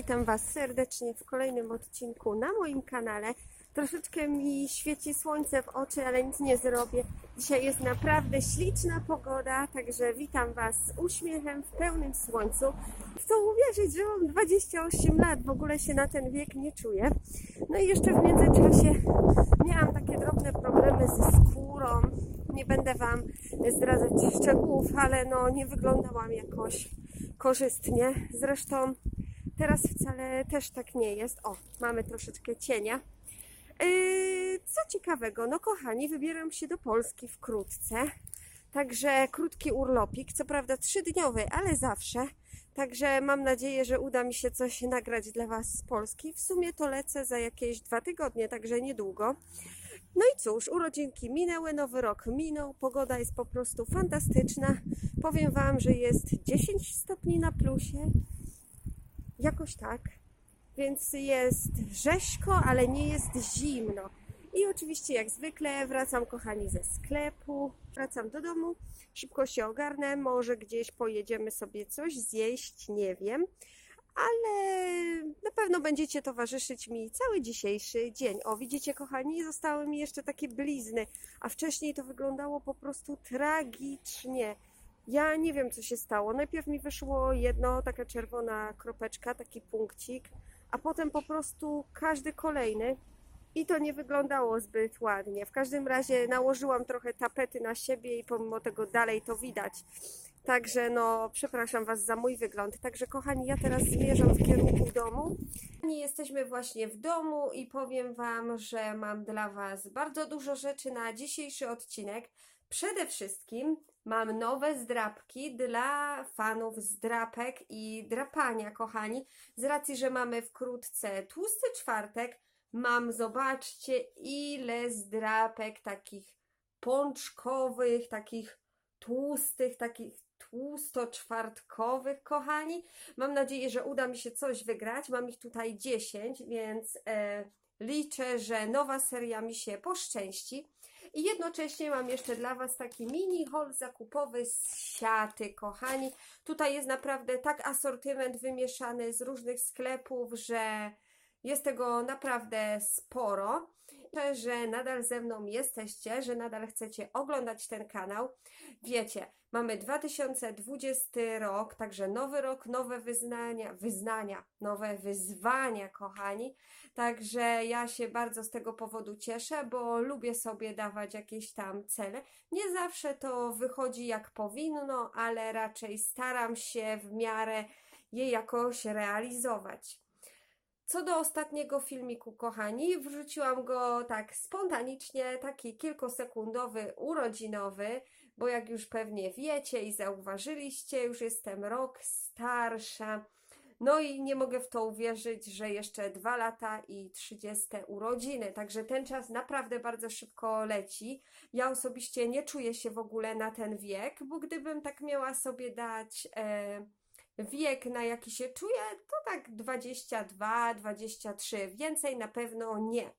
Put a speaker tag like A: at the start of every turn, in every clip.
A: witam Was serdecznie w kolejnym odcinku na moim kanale. Troszeczkę mi świeci słońce w oczy, ale nic nie zrobię. Dzisiaj jest naprawdę śliczna pogoda, także witam Was z uśmiechem w pełnym słońcu. Chcę uwierzyć, że mam 28 lat, w ogóle się na ten wiek nie czuję. No i jeszcze w międzyczasie miałam takie drobne problemy ze skórą. Nie będę Wam zdradzać szczegółów, ale no nie wyglądałam jakoś korzystnie. Zresztą teraz wcale też tak nie jest. O, mamy troszeczkę cienia. Yy, co ciekawego, no kochani, wybieram się do Polski wkrótce. Także krótki urlopik, co prawda trzydniowy, ale zawsze. Także mam nadzieję, że uda mi się coś nagrać dla Was z Polski. W sumie to lecę za jakieś dwa tygodnie, także niedługo. No i cóż, urodzinki minęły, nowy rok minął, pogoda jest po prostu fantastyczna. Powiem Wam, że jest 10 stopni na plusie, jakoś tak, więc jest rzeźko, ale nie jest zimno. I oczywiście, jak zwykle, wracam, kochani, ze sklepu, wracam do domu, szybko się ogarnę, może gdzieś pojedziemy sobie coś zjeść, nie wiem, ale na pewno będziecie towarzyszyć mi cały dzisiejszy dzień. O, widzicie, kochani, zostały mi jeszcze takie blizny, a wcześniej to wyglądało po prostu tragicznie. Ja nie wiem, co się stało. Najpierw mi wyszło jedno, taka czerwona kropeczka, taki punkcik, a potem po prostu każdy kolejny. I to nie wyglądało zbyt ładnie. W każdym razie nałożyłam trochę tapety na siebie i pomimo tego dalej to widać. Także no, przepraszam Was za mój wygląd. Także kochani, ja teraz zmierzam w kierunku domu. Nie jesteśmy właśnie w domu i powiem Wam, że mam dla Was bardzo dużo rzeczy na dzisiejszy odcinek. Przede wszystkim mam nowe zdrapki dla fanów zdrapek i drapania, kochani. Z racji, że mamy wkrótce tłusty czwartek, mam, zobaczcie, ile zdrapek takich pączkowych, takich tłustych, takich tłusto-czwartkowych, kochani. Mam nadzieję, że uda mi się coś wygrać. Mam ich tutaj 10, więc e, liczę, że nowa seria mi się poszczęści. I jednocześnie mam jeszcze dla Was taki mini haul zakupowy z siaty, kochani. Tutaj jest naprawdę tak asortyment wymieszany z różnych sklepów, że jest tego naprawdę sporo. Cieszę, że nadal ze mną jesteście, że nadal chcecie oglądać ten kanał. Wiecie, mamy 2020 rok, także nowy rok, nowe wyznania, wyznania, nowe wyzwania, kochani. Także ja się bardzo z tego powodu cieszę, bo lubię sobie dawać jakieś tam cele. Nie zawsze to wychodzi jak powinno, ale raczej staram się w miarę je jakoś realizować. Co do ostatniego filmiku, kochani, wrzuciłam go tak spontanicznie, taki kilkosekundowy, urodzinowy, bo jak już pewnie wiecie i zauważyliście, już jestem rok starsza. No i nie mogę w to uwierzyć, że jeszcze dwa lata i trzydzieste urodziny, także ten czas naprawdę bardzo szybko leci. Ja osobiście nie czuję się w ogóle na ten wiek, bo gdybym tak miała sobie dać... E, wiek, na jaki się czuję, to tak 22, 23, więcej na pewno nie.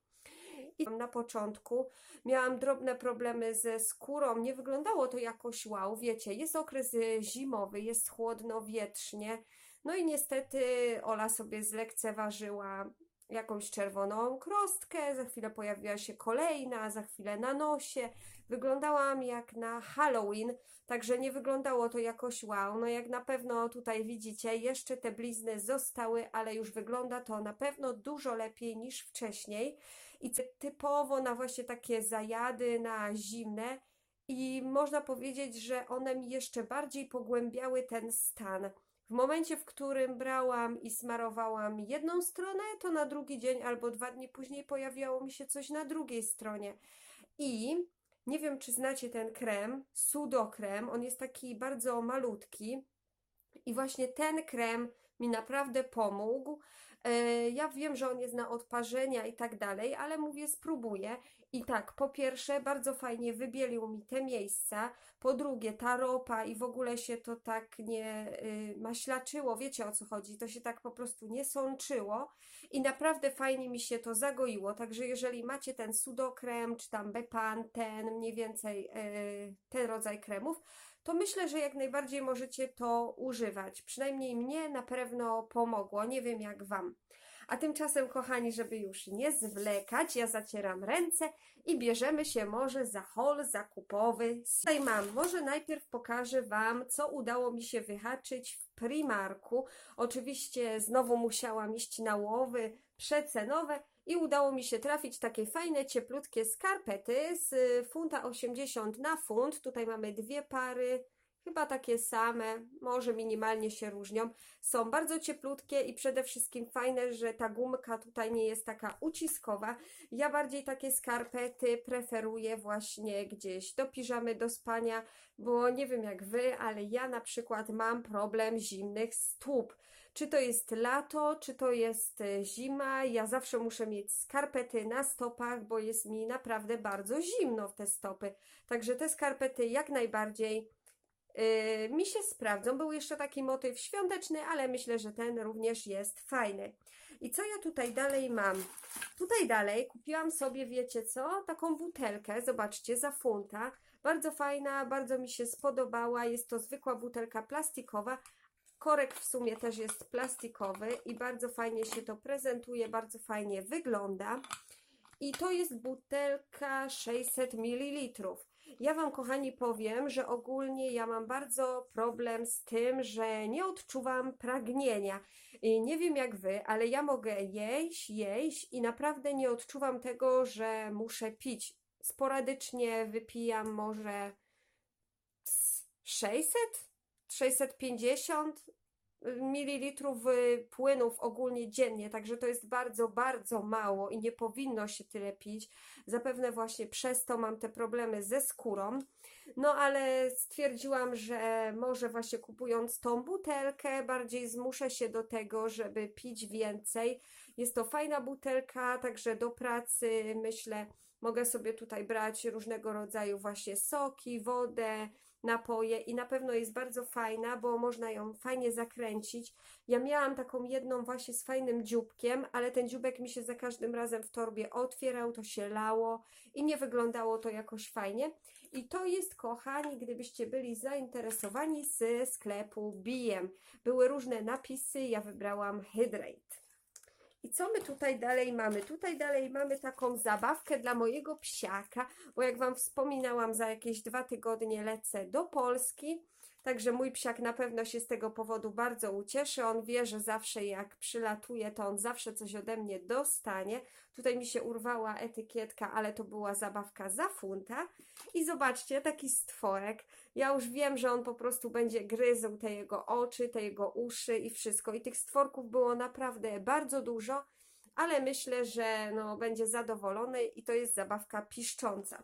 A: I na początku miałam drobne problemy ze skórą, nie wyglądało to jakoś wow, wiecie, jest okres zimowy, jest chłodno, wietrznie, no i niestety Ola sobie zlekceważyła jakąś czerwoną krostkę, za chwilę pojawiła się kolejna, za chwilę na nosie. Wyglądałam jak na Halloween, także nie wyglądało to jakoś wow. No jak na pewno tutaj widzicie, jeszcze te blizny zostały, ale już wygląda to na pewno dużo lepiej niż wcześniej. I typowo na właśnie takie zajady, na zimne. I można powiedzieć, że one mi jeszcze bardziej pogłębiały ten stan. W momencie, w którym brałam i smarowałam jedną stronę, to na drugi dzień albo dwa dni później pojawiało mi się coś na drugiej stronie. I nie wiem, czy znacie ten krem, sudokrem. On jest taki bardzo malutki. I właśnie ten krem mi naprawdę pomógł. E, ja wiem, że on jest na odparzenia i tak dalej, ale mówię, spróbuję. I tak, po pierwsze, bardzo fajnie wybielił mi te miejsca. Po drugie, ta ropa i w ogóle się to tak nie y, maślaczyło. Wiecie o co chodzi? To się tak po prostu nie sączyło. I naprawdę fajnie mi się to zagoiło. Także jeżeli macie ten sudokrem, czy tam Bepan, ten mniej więcej y, ten rodzaj kremów, to myślę, że jak najbardziej możecie to używać. Przynajmniej mnie na pewno pomogło. Nie wiem jak Wam. A tymczasem, kochani, żeby już nie zwlekać, ja zacieram ręce i bierzemy się może za haul zakupowy. Tutaj mam, może najpierw pokażę Wam, co udało mi się wyhaczyć w Primarku. Oczywiście znowu musiałam iść na łowy przecenowe i udało mi się trafić takie fajne, cieplutkie skarpety z funta 80 na funt. Tutaj mamy dwie pary, chyba takie same, może minimalnie się różnią. Są bardzo cieplutkie i przede wszystkim fajne, że ta gumka tutaj nie jest taka uciskowa. Ja bardziej takie skarpety preferuję właśnie gdzieś do piżamy, do spania, bo nie wiem jak wy, ale ja na przykład mam problem zimnych stóp. Czy to jest lato, czy to jest e, zima, ja zawsze muszę mieć skarpety na stopach, bo jest mi naprawdę bardzo zimno w te stopy. Także te skarpety jak najbardziej Yy, mi się sprawdzą. Był jeszcze taki motyw świąteczny, ale myślę, że ten również jest fajny. I co ja tutaj dalej mam? Tutaj dalej kupiłam sobie, wiecie co? Taką butelkę, zobaczcie, za funta. Bardzo fajna, bardzo mi się spodobała. Jest to zwykła butelka plastikowa. Korek w sumie też jest plastikowy i bardzo fajnie się to prezentuje, bardzo fajnie wygląda. I to jest butelka 600 ml. Ja Wam, kochani, powiem, że ogólnie ja mam bardzo problem z tym, że nie odczuwam pragnienia. I nie wiem jak Wy, ale ja mogę jeść, jeść i naprawdę nie odczuwam tego, że muszę pić. Sporadycznie wypijam może 600, 650 mililitrów y, płynów ogólnie dziennie, także to jest bardzo, bardzo mało i nie powinno się tyle pić. Zapewne właśnie przez to mam te problemy ze skórą. No ale stwierdziłam, że może właśnie kupując tą butelkę, bardziej zmuszę się do tego, żeby pić więcej. Jest to fajna butelka, także do pracy myślę, mogę sobie tutaj brać różnego rodzaju właśnie soki, wodę, napoje i na pewno jest bardzo fajna, bo można ją fajnie zakręcić. Ja miałam taką jedną właśnie z fajnym dzióbkiem, ale ten dzióbek mi się za każdym razem w torbie otwierał, to się lało i nie wyglądało to jakoś fajnie. I to jest, kochani, gdybyście byli zainteresowani z sklepu BM. Były różne napisy, ja wybrałam Hydrate. I co my tutaj dalej mamy? Tutaj dalej mamy taką zabawkę dla mojego psiaka, bo jak Wam wspominałam, za jakieś dwa tygodnie lecę do Polski. Także mój psiak na pewno się z tego powodu bardzo ucieszy. On wie, że zawsze jak przylatuje, to on zawsze coś ode mnie dostanie. Tutaj mi się urwała etykietka, ale to była zabawka za funta. I zobaczcie, taki stworek. Ja już wiem, że on po prostu będzie gryzł te jego oczy, te jego uszy i wszystko. I tych stworków było naprawdę bardzo dużo, ale myślę, że no, będzie zadowolony i to jest zabawka piszcząca.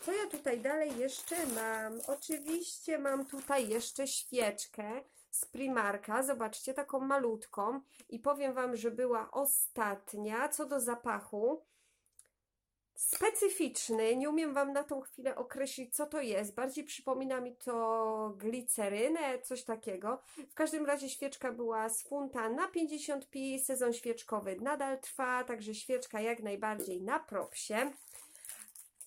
A: Co ja tutaj dalej jeszcze mam? Oczywiście mam tutaj jeszcze świeczkę z Primarka. Zobaczcie, taką malutką. I powiem Wam, że była ostatnia. Co do zapachu, specyficzny. Nie umiem Wam na tą chwilę określić, co to jest. Bardziej przypomina mi to glicerynę, coś takiego. W każdym razie świeczka była z funta na 50 pi. Sezon świeczkowy nadal trwa, także świeczka jak najbardziej na propsie.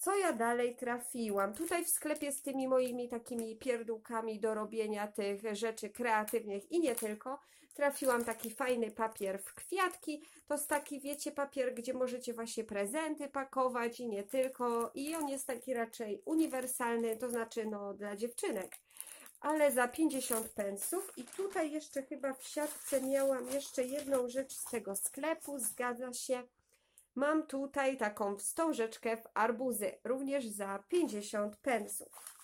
A: Co ja dalej trafiłam? Tutaj w sklepie z tymi moimi takimi pierdółkami do robienia tych rzeczy kreatywnych i nie tylko, trafiłam taki fajny papier w kwiatki. To jest taki, wiecie, papier, gdzie możecie właśnie prezenty pakować i nie tylko. I on jest taki raczej uniwersalny, to znaczy no dla dziewczynek. Ale za 50 pensów. I tutaj jeszcze chyba w siatce miałam jeszcze jedną rzecz z tego sklepu, zgadza się. Mam tutaj taką wstążeczkę w arbuzy, również za 50 pensów.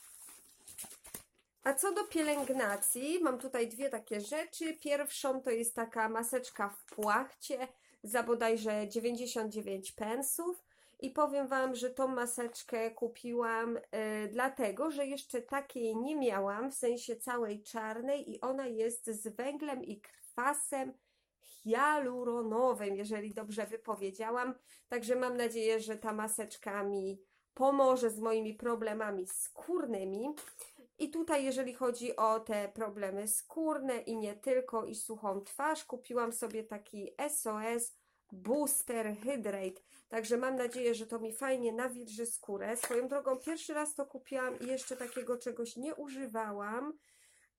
A: A co do pielęgnacji, mam tutaj dwie takie rzeczy. Pierwszą to jest taka maseczka w płachcie za bodajże 99 pensów. I powiem Wam, że tą maseczkę kupiłam y, dlatego, że jeszcze takiej nie miałam, w sensie całej czarnej i ona jest z węglem i kwasem hialuronowym, jeżeli dobrze wypowiedziałam. Także mam nadzieję, że ta maseczka mi pomoże z moimi problemami skórnymi. I tutaj, jeżeli chodzi o te problemy skórne i nie tylko, i suchą twarz, kupiłam sobie taki SOS Booster Hydrate. Także mam nadzieję, że to mi fajnie nawilży skórę. Swoją drogą pierwszy raz to kupiłam i jeszcze takiego czegoś nie używałam.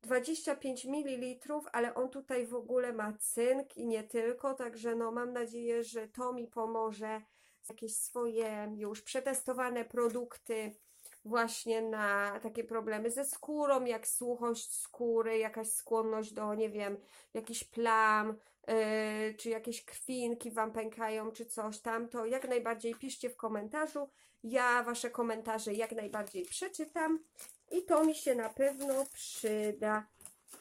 A: 25 ml, ale on tutaj w ogóle ma cynk i nie tylko, także no mam nadzieję, że to mi pomoże. Jakieś swoje już przetestowane produkty właśnie na takie problemy ze skórą, jak suchość skóry, jakaś skłonność do, nie wiem, jakichś plam, yy, czy jakieś krwinki Wam pękają, czy coś tam, to jak najbardziej piszcie w komentarzu. Ja Wasze komentarze jak najbardziej przeczytam i to mi się na pewno przyda.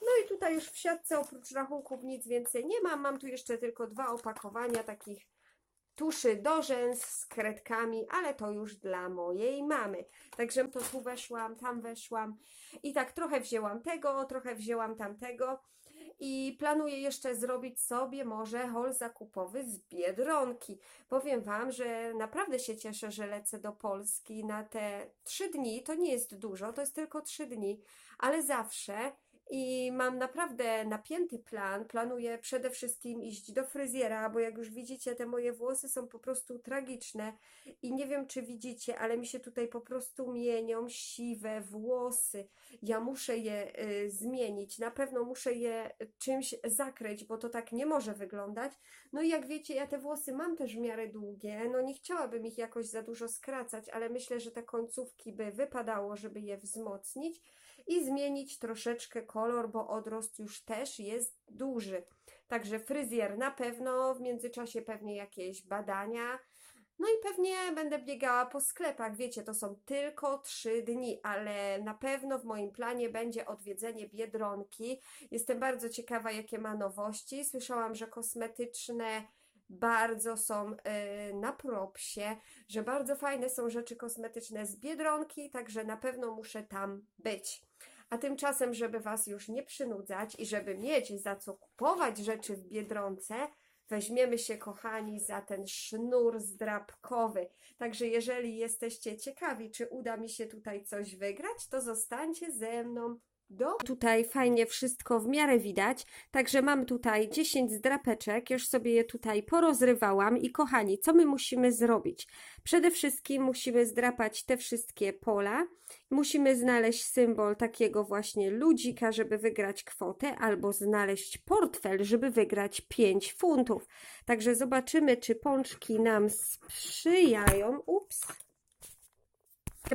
A: No i tutaj już w siatce oprócz rachunków nic więcej nie mam. Mam tu jeszcze tylko dwa opakowania takich tuszy do rzęs z kredkami, ale to już dla mojej mamy. Także to tu weszłam, tam weszłam i tak trochę wzięłam tego, trochę wzięłam tamtego i planuję jeszcze zrobić sobie może haul zakupowy z Biedronki. Powiem Wam, że naprawdę się cieszę, że lecę do Polski na te trzy dni. To nie jest dużo, to jest tylko trzy dni, ale zawsze i mam naprawdę napięty plan. Planuję przede wszystkim iść do fryzjera, bo jak już widzicie, te moje włosy są po prostu tragiczne i nie wiem, czy widzicie, ale mi się tutaj po prostu mienią siwe włosy. Ja muszę je y, zmienić. Na pewno muszę je czymś zakryć, bo to tak nie może wyglądać. No i jak wiecie, ja te włosy mam też w miarę długie. No nie chciałabym ich jakoś za dużo skracać, ale myślę, że te końcówki by wypadało, żeby je wzmocnić i zmienić troszeczkę kolor, bo odrost już też jest duży. Także fryzjer na pewno, w międzyczasie pewnie jakieś badania. No i pewnie będę biegała po sklepach. Wiecie, to są tylko trzy dni, ale na pewno w moim planie będzie odwiedzenie biedronki. Jestem bardzo ciekawa, jakie ma nowości. Słyszałam, że kosmetyczne bardzo są y, na propsie, że bardzo fajne są rzeczy kosmetyczne z biedronki, także na pewno muszę tam być. A tymczasem, żeby Was już nie przynudzać i żeby mieć za co kupować rzeczy w biedronce, weźmiemy się, kochani, za ten sznur zdrapkowy. Także jeżeli jesteście ciekawi, czy uda mi się tutaj coś wygrać, to zostańcie ze mną. Tutaj fajnie wszystko w miarę widać, także mam tutaj 10 zdrapeczek, już sobie je tutaj porozrywałam i kochani, co my musimy zrobić? Przede wszystkim musimy zdrapać te wszystkie pola, musimy znaleźć symbol takiego właśnie ludzika, żeby wygrać kwotę, albo znaleźć portfel, żeby wygrać 5 funtów. Także zobaczymy, czy pączki nam sprzyjają. Ups.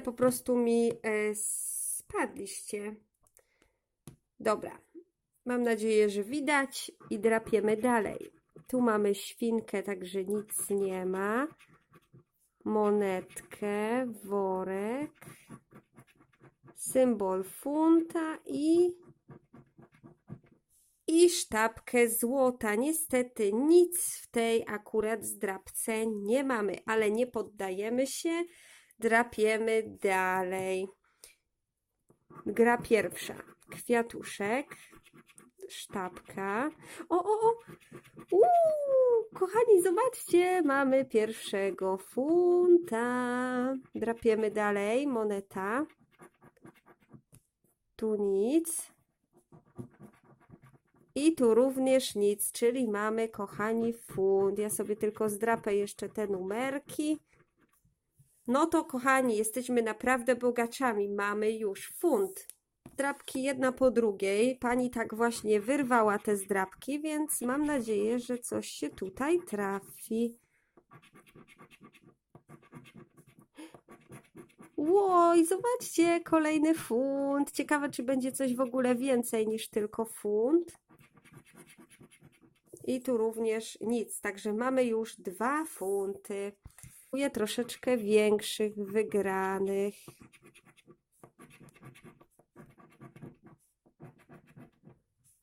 A: Po prostu mi e, spadliście. Dobra, mam nadzieję, że widać i drapiemy dalej. Tu mamy świnkę, także nic nie ma. Monetkę, worek, symbol funta i i sztabkę złota. Niestety nic w tej akurat zdrapce nie mamy, ale nie poddajemy się, drapiemy dalej. Gra pierwsza kwiatuszek, sztabka. O, o, o! Uuu, kochani, zobaczcie, mamy pierwszego funta. Drapiemy dalej, moneta. Tu nic. I tu również nic, czyli mamy, kochani, funt. Ja sobie tylko zdrapę jeszcze te numerki. No to, kochani, jesteśmy naprawdę bogaczami. Mamy już funt zdrabki jedna po drugiej. Pani tak właśnie wyrwała te zdrabki, więc mam nadzieję, że coś się tutaj trafi. Łoj, zobaczcie, kolejny funt. Ciekawe, czy będzie coś w ogóle więcej niż tylko funt. I tu również nic, także mamy już dwa funty. Troszeczkę większych wygranych.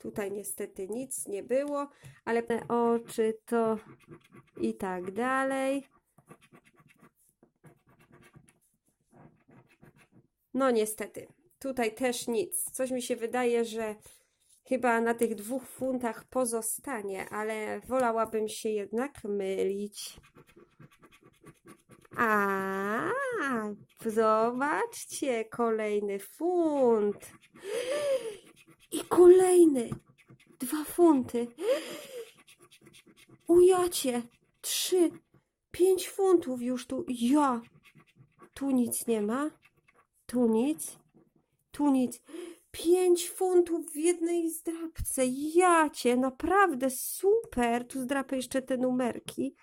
A: Tutaj niestety nic nie było, ale oczy to i tak dalej. No niestety, tutaj też nic. Coś mi się wydaje, że chyba na tych dwóch funtach pozostanie, ale wolałabym się jednak mylić. A, zobaczcie, kolejny funt. I kolejny. Dwa funty. Ujacie. trzy, pięć funtów już tu. Ja. Tu nic nie ma. Tu nic. Tu nic. Pięć funtów w jednej zdrapce. Ja cię, naprawdę super. Tu zdrapę jeszcze te numerki.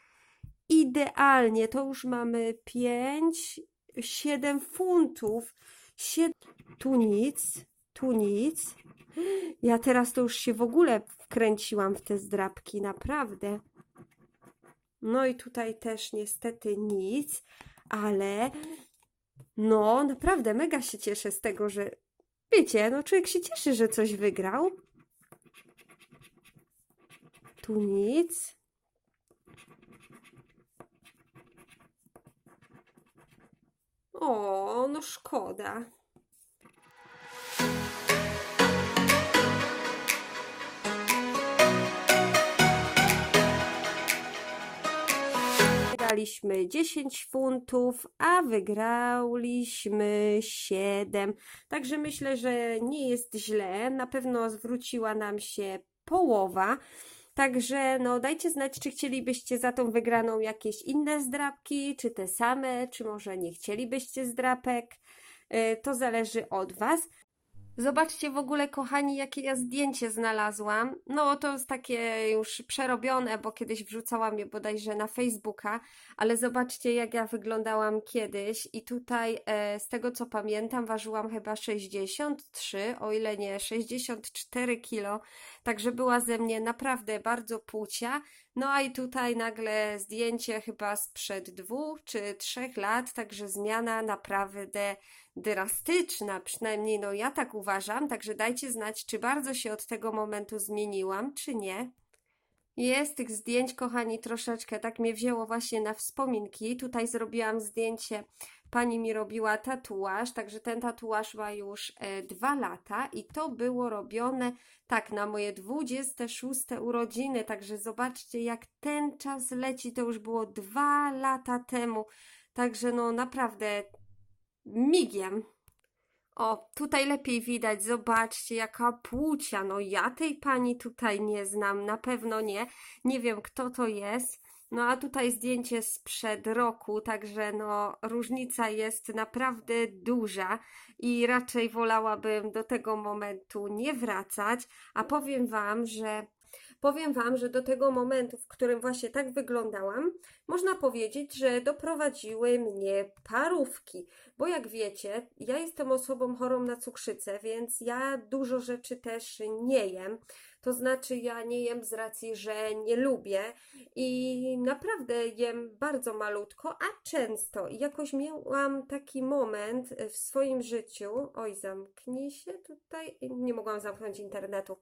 A: Idealnie. To już mamy pięć, siedem funtów. Sied... Tu nic. Tu nic. Ja teraz to już się w ogóle wkręciłam w te zdrapki, naprawdę. No i tutaj też niestety nic, ale no naprawdę mega się cieszę z tego, że wiecie, no człowiek się cieszy, że coś wygrał. Tu nic. O, no szkoda. Wygraliśmy 10 funtów, a wygraliśmy 7. Także myślę, że nie jest źle. Na pewno zwróciła nam się połowa. Także no dajcie znać, czy chcielibyście za tą wygraną jakieś inne zdrapki, czy te same, czy może nie chcielibyście zdrapek. Yy, To zależy od Was. Zobaczcie w ogóle, kochani, jakie ja zdjęcie znalazłam. No, to jest takie już przerobione, bo kiedyś wrzucałam je bodajże na Facebooka, ale zobaczcie, jak ja wyglądałam kiedyś. I tutaj, e, z tego co pamiętam, ważyłam chyba 63, o ile nie 64 kilo. Także była ze mnie naprawdę bardzo płcia. No a i tutaj nagle zdjęcie chyba sprzed dwóch czy trzech lat, także zmiana naprawdę drastyczna, przynajmniej no ja tak uważam, także dajcie znać, czy bardzo się od tego momentu zmieniłam, czy nie. Jest tych zdjęć, kochani, troszeczkę, tak mnie wzięło właśnie na wspominki. Tutaj zrobiłam zdjęcie, pani mi robiła tatuaż, także ten tatuaż ma już e, dwa lata i to było robione tak na moje 26 urodziny, także zobaczcie jak ten czas leci, to już było dwa lata temu, także no naprawdę migiem. O, tutaj lepiej widać, zobaczcie, jaka płcia. No ja tej pani tutaj nie znam, na pewno nie. Nie wiem, kto to jest. No a tutaj zdjęcie sprzed roku, także no różnica jest naprawdę duża i raczej wolałabym do tego momentu nie wracać, a powiem Wam, że powiem Wam, że do tego momentu, w którym właśnie tak wyglądałam, można powiedzieć, że doprowadziły mnie parówki, bo jak wiecie, ja jestem osobą chorą na cukrzycę, więc ja dużo rzeczy też nie jem. To znaczy, ja nie jem z racji, że nie lubię i naprawdę jem bardzo malutko, a często. I jakoś miałam taki moment w swoim życiu. Oj, zamknij się tutaj. Nie mogłam zamknąć internetu.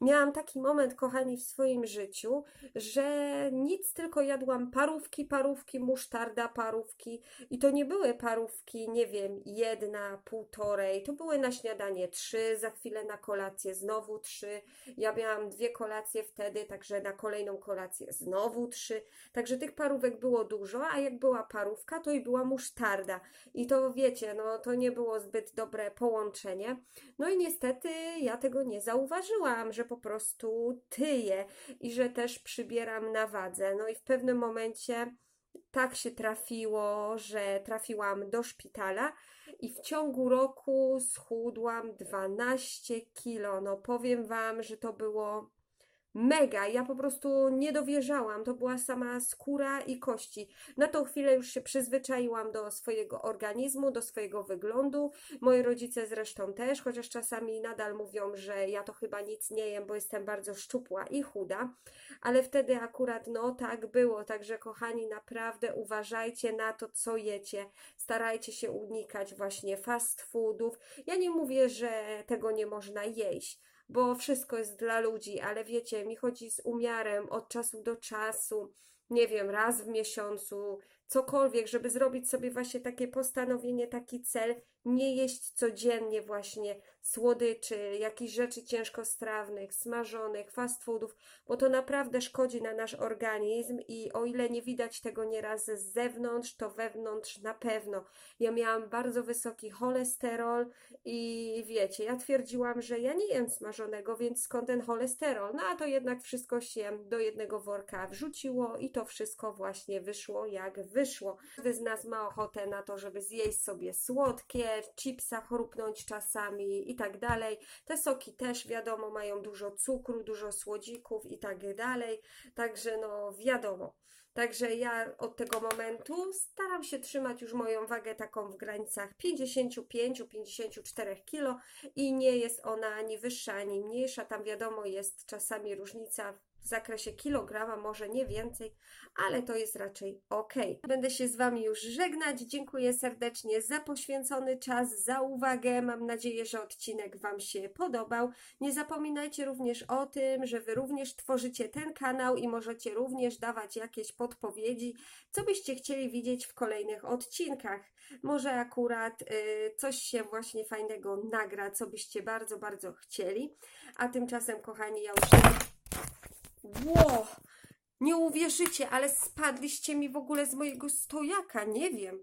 A: Miałam taki moment, kochani, w swoim życiu, że nic tylko jadłam parówki, parówki, musztarda, parówki. I to nie były parówki, nie wiem, jedna, półtorej. To były na śniadanie trzy, za chwilę na kolację znowu trzy. Ja miałam dwie kolacje wtedy, także na kolejną kolację znowu trzy. Także tych parówek było dużo, a jak była parówka, to i była musztarda. I to wiecie, no to nie było zbyt dobre połączenie. No i niestety ja tego nie zauważyłam, że po prostu tyję i że też przybieram na wadze. No i w pewnym momencie tak się trafiło, że trafiłam do szpitala i w ciągu roku schudłam 12 kilo. No powiem Wam, że to było mega. Ja po prostu nie dowierzałam. To była sama skóra i kości. Na tą chwilę już się przyzwyczaiłam do swojego organizmu, do swojego wyglądu. Moi rodzice zresztą też, chociaż czasami nadal mówią, że ja to chyba nic nie jem, bo jestem bardzo szczupła i chuda. Ale wtedy akurat no tak było. Także kochani, naprawdę uważajcie na to, co jecie. Starajcie się unikać właśnie fast foodów. Ja nie mówię, że tego nie można jeść bo wszystko jest dla ludzi, ale wiecie, mi chodzi z umiarem od czasu do czasu, nie wiem, raz w miesiącu, cokolwiek, żeby zrobić sobie właśnie takie postanowienie, taki cel, nie jeść codziennie właśnie słodyczy, jakichś rzeczy ciężkostrawnych, smażonych, fast foodów, bo to naprawdę szkodzi na nasz organizm i o ile nie widać tego nieraz z zewnątrz, to wewnątrz na pewno. Ja miałam bardzo wysoki cholesterol i wiecie, ja twierdziłam, że ja nie jem smażonego, więc skąd ten cholesterol? No a to jednak wszystko się do jednego worka wrzuciło i to wszystko właśnie wyszło jak wyszło. Każdy z nas ma ochotę na to, żeby zjeść sobie słodkie, chipsa chrupnąć czasami i tak dalej. Te soki też wiadomo mają dużo cukru, dużo słodzików i tak dalej. Także no wiadomo. Także ja od tego momentu staram się trzymać już moją wagę taką w granicach 55-54 kg i nie jest ona ani wyższa, ani mniejsza. Tam wiadomo jest czasami różnica w zakresie kilograma, może nie więcej, ale to jest raczej ok. Będę się z Wami już żegnać. Dziękuję serdecznie za poświęcony czas, za uwagę. Mam nadzieję, że odcinek Wam się podobał. Nie zapominajcie również o tym, że Wy również tworzycie ten kanał i możecie również dawać jakieś podpowiedzi, co byście chcieli widzieć w kolejnych odcinkach. Może akurat y, coś się właśnie fajnego nagra, co byście bardzo, bardzo chcieli. A tymczasem, kochani, ja już. Ło! Nie uwierzycie, ale spadliście mi w ogóle z mojego stojaka, nie wiem.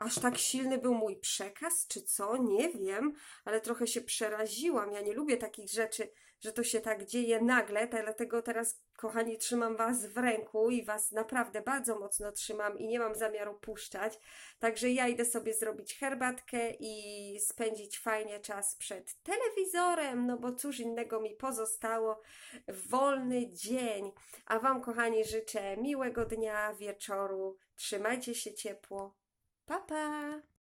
A: Aż tak silny był mój przekaz, czy co? Nie wiem, ale trochę się przeraziłam. Ja nie lubię takich rzeczy, że to się tak dzieje nagle, dlatego teraz, kochani, trzymam Was w ręku i Was naprawdę bardzo mocno trzymam i nie mam zamiaru puszczać. Także ja idę sobie zrobić herbatkę i spędzić fajnie czas przed telewizorem, no bo cóż innego mi pozostało. Wolny dzień. A Wam, kochani, życzę miłego dnia, wieczoru. Trzymajcie się ciepło. Pa, pa!